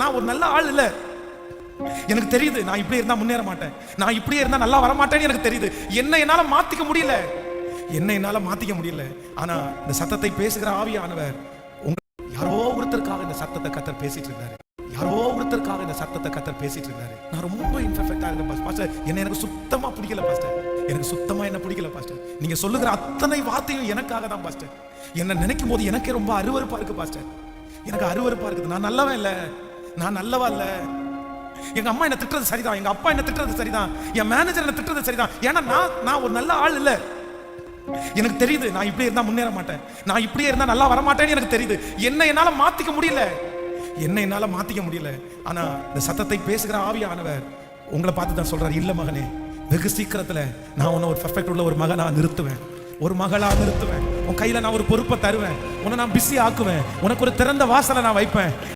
நான் ஒரு நல்ல ஆள் இல்ல. எனக்கு தெரியுது நான் இப்படியே இருந்தா முன்னேற மாட்டேன். நான் இப்படியே இருந்தா நல்லா வர மாட்டேன்னு எனக்கு தெரியுது. என்ன என்னால மாத்திக்க முடியல. என்ன என்னால மாத்திக்க முடியல. ஆனா இந்த சத்தத்தை பேசுகிற ஆவியானவர் உங்க யாரோ ஒருத்தருக்காக இந்த சத்தத்தை கத்தர் பேசிட்டு இருந்தாரு. யாரோ ஒருத்தருக்காக இந்த சத்தத்தை கத்தர் பேசிட்டு இருந்தாரு. நான் ரொம்ப இன்ஃபெக்டா இருக்கேன் பாஸ்டர். என்ன எனக்கு சுத்தமா பிடிக்கல பாஸ்டர். எனக்கு சுத்தமா என்ன பிடிக்கல பாஸ்டர். நீங்க சொல்லுகிற அத்தனை வார்த்தையும் எனக்காக தான் பாஸ்டர். என்ன நினைக்கும் போது எனக்கே ரொம்ப அருவருப்பா இருக்கு பாஸ்டர். எனக்கு அருவருப்பா இருக்குது. நான் நல்லவன் இல்ல. நான் நல்லவா இல்ல? எங்க அம்மா என்ன திட்டுறது சரிதான். எங்க அப்பா என்ன திட்டுறது சரிதான். என் மேனேஜர் என்ன திட்டுறது சரிதான். ஏன்னா நான் நான் ஒரு நல்ல ஆள் இல்ல. எனக்கு தெரியுது நான் இப்படியே இருந்தா முன்னேற மாட்டேன். நான் இப்படியே இருந்தா நல்லா வர மாட்டேன்னு எனக்கு தெரியுது. என்ன என்னால மாத்திக்க முடியல. என்ன என்னால மாத்திக்க முடியல. ஆனா இந்த சத்தத்தை பேசுகிற ஆவியானவர் உங்களை பார்த்து தான் சொல்றாரு இல்ல மகனே வெகு சீக்கிரத்துல நான் உன்னை ஒரு பர்ஃபெக்ட் உள்ள ஒரு மகனா நிறுத்துவேன். ஒரு மகளா நிறுத்துவேன். உன் கையில நான் ஒரு பொறுப்பை தருவேன். உன்னை நான் பிஸி ஆக்குவேன். உனக்கு ஒரு திறந்த வாசலை நான் வைப்பேன்.